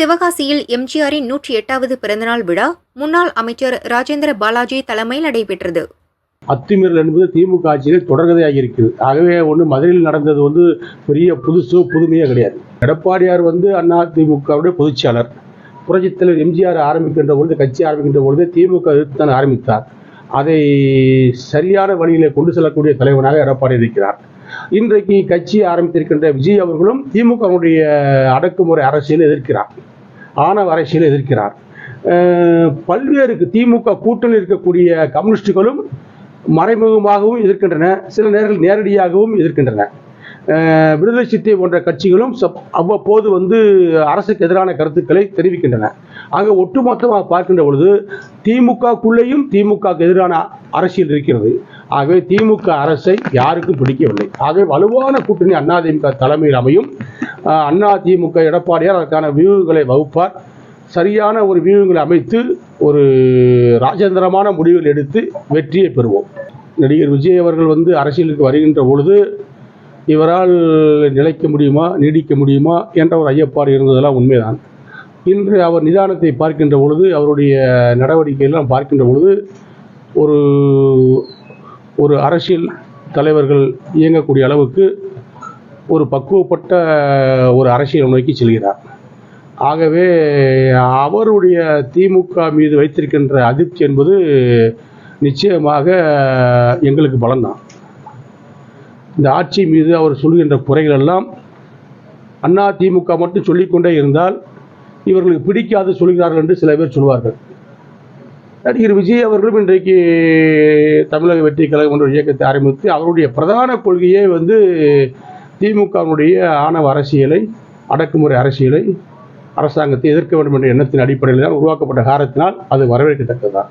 சிவகாசியில் எம்ஜிஆரின் நூற்றி எட்டாவது பிறந்தநாள் விழா முன்னாள் அமைச்சர் ராஜேந்திர பாலாஜி தலைமையில் நடைபெற்றது. அத்துமீறல் என்பது திமுக ஆட்சியில் தொடர்கதையாக இருக்குது ஆகவே ஒன்று மதுரையில் நடந்தது வந்து பெரிய புதுசு புதுமையே கிடையாது. எடப்பாடியார் வந்து அண்ணா திமுகவுடைய பொதுச்செயலர். புரட்சித்தலைவர் எம்ஜிஆர் ஆரம்பிக்கின்ற பொழுது கட்சி ஆரம்பிக்கின்ற பொழுது திமுக தான் ஆரம்பித்தார். அதை சரியான வழியிலே கொண்டு செல்லக்கூடிய தலைவனாக எடப்பாடி இருக்கிறார். இன்றைக்கு கட்சி ஆரம்பித்திருக்கின்ற விஜய் அவர்களும் திமுகவுடைய அடக்குமுறை அரசியலை எதிர்க்கிறார். ஆணவ அரசியலை எதிர்க்கிறார். பல்வேறு திமுக கூட்டணி இருக்கக்கூடிய கம்யூனிஸ்டுகளும் மறைமுகமாகவும் எதிர்க்கின்றன. சில நேரங்கள் நேரடியாகவும் எதிர்க்கின்றன. அஹ் விடுதலை சித்தை போன்ற கட்சிகளும் சப்- அவ்வப்போது வந்து அரசுக்கு எதிரான கருத்துக்களை தெரிவிக்கின்றன. ஆக ஒட்டுமொத்தமாக பார்க்கின்ற பொழுது திமுகக்குள்ளேயும் திமுகவுக்கு எதிரான அரசியல் இருக்கிறது. ஆகவே திமுக அரசை யாருக்கும் பிடிக்கவில்லை. ஆகவே வலுவான கூட்டணி அதிமுக தலைமையில் அமையும். அண்ணா திமுக எடப்பாடியார் அதற்கான வியூகங்களை வகுப்பார். சரியான ஒரு வியூகங்களை அமைத்து ஒரு ராஜேந்திரமான முடிவுகள் எடுத்து வெற்றியை பெறுவோம். நடிகர் விஜய் அவர்கள் வந்து அரசியலுக்கு வருகின்ற பொழுது இவரால் நிலைக்க முடியுமா நீடிக்க முடியுமா என்ற ஒரு ஐயப்பாடு இருந்ததெல்லாம் உண்மைதான். இன்று அவர் நிதானத்தை பார்க்கின்ற பொழுது அவருடைய நடவடிக்கையெல்லாம் பார்க்கின்ற பொழுது ஒரு ஒரு அரசியல் தலைவர்கள் இயங்கக்கூடிய அளவுக்கு ஒரு பக்குவப்பட்ட ஒரு அரசியல் நோக்கி செல்கிறார். ஆகவே அவருடைய திமுக மீது வைத்திருக்கின்ற அதிர்ச்சி என்பது நிச்சயமாக எங்களுக்கு பலன்தான் இந்த ஆட்சி மீது அவர் சொல்கின்ற குறைகள் எல்லாம் அண்ணா திமுக மட்டும் சொல்லிக்கொண்டே இருந்தால் இவர்களுக்கு பிடிக்காது சொல்கிறார்கள் என்று சில பேர் சொல்வார்கள். நடிகர் விஜய் அவர்களும் இன்றைக்கு தமிழக வெற்றி கழகம் என்ற இயக்கத்தை ஆரம்பித்து அவருடைய பிரதான கொள்கையே வந்து திமுகவுடைய ஆணவ அரசியலை அடக்குமுறை அரசியலை அரசாங்கத்தை எதிர்க்க வேண்டும் என்ற எண்ணத்தின் அடிப்படையில் தான் உருவாக்கப்பட்ட காரத்தினால் அது வரவேற்கத்தக்கதுதான்.